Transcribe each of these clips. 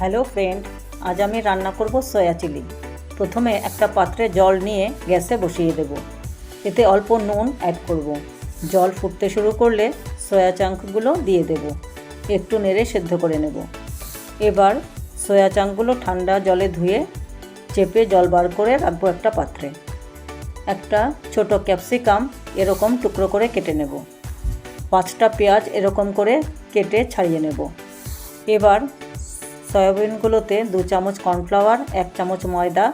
Hello friend, আজ আমি রান্না করব সয়া চিলি। প্রথমে একটা পাত্রে জল নিয়ে গ্যাসে বসিয়ে দেব। এতে অল্প নুন অ্যাড করব। জল ফুটতে শুরু করলে সয়া চাঙ্কগুলো দিয়ে দেব। একটু নেড়ে সেদ্ধ করে নেব। এবার সয়া চাঙ্কগুলো ঠান্ডা জলে ধুয়ে চেপে জল বার করে রাখব একটা পাত্রে। একটা ছোট ক্যাপসিকাম এরকম টুকরো করে কেটে নেব। পাঁচটা পেঁয়াজ এরকম করে কেটে ছাড়িয়ে নেব। এবার সয়াবিনগুলোতে দু চামচ কর্নফ্লাওয়ার, এক চামচ ময়দা,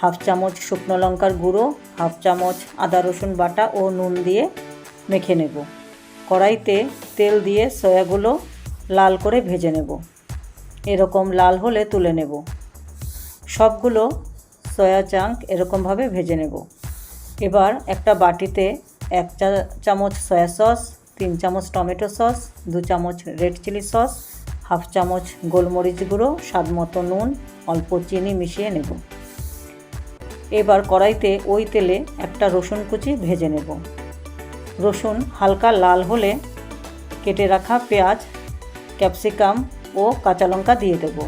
হাফ চামচ শুকনো লঙ্কার গুঁড়ো, হাফ চামচ আদা রসুন বাটা ও নুন দিয়ে মেখে নেব। কড়াইতে তেল দিয়ে সয়াগুলো লাল করে ভেজে নেব। এরকম লাল হলে তুলে নেব। সবগুলো সয়া চাঙ্ক এরকমভাবে ভেজে নেব। এবার একটা বাটিতে এক চা, চামচ সয়া সস, তিন চামচ টমেটো সস, দু চামচ রেড চিলি সস হাফ চামচ গোলমরিচ গুঁড়ো, স্বাদ মতো নুন, অল্প চিনি মিশিয়ে নেব। এবার কড়াইতে ওই তেলে একটা রসুন কুচি ভেজে নেব। রসুন হালকা লাল হলে কেটে রাখা পেঁয়াজ, ক্যাপসিকাম ও কাঁচা লঙ্কা দিয়ে দেব।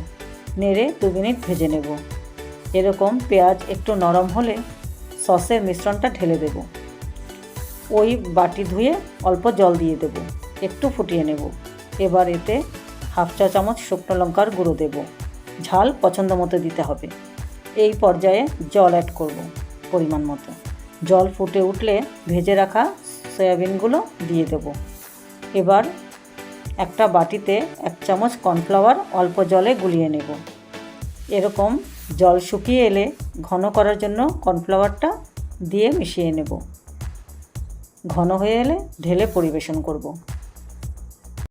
নেড়ে দু মিনিট ভেজে নেব। এরকম পেঁয়াজ একটু নরম হলে সসের মিশ্রণটা ঢেলে দেব। ওই বাটি ধুয়ে অল্প জল দিয়ে দেব। একটু ফুটিয়ে নেব। এবার এতে হাফ চা চামচ শুকনো লঙ্কার গুঁড়ো দেব। ঝাল পছন্দ মতো দিতে হবে। এই পর্যায়ে জল অ্যাড করব পরিমাণ মতো। জল ফুটে উঠলে ভেজে রাখা সয়াবিনগুলো দিয়ে দেব। এবার একটা বাটিতে এক চামচ কর্নফ্লাওয়ার অল্প জলে গুলিয়ে নেব। এরকম জল শুকিয়ে এলে ঘন করার জন্য কর্নফ্লাওয়ারটা দিয়ে মিশিয়ে নেব। ঘন হয়ে এলে ঢেলে পরিবেশন করব।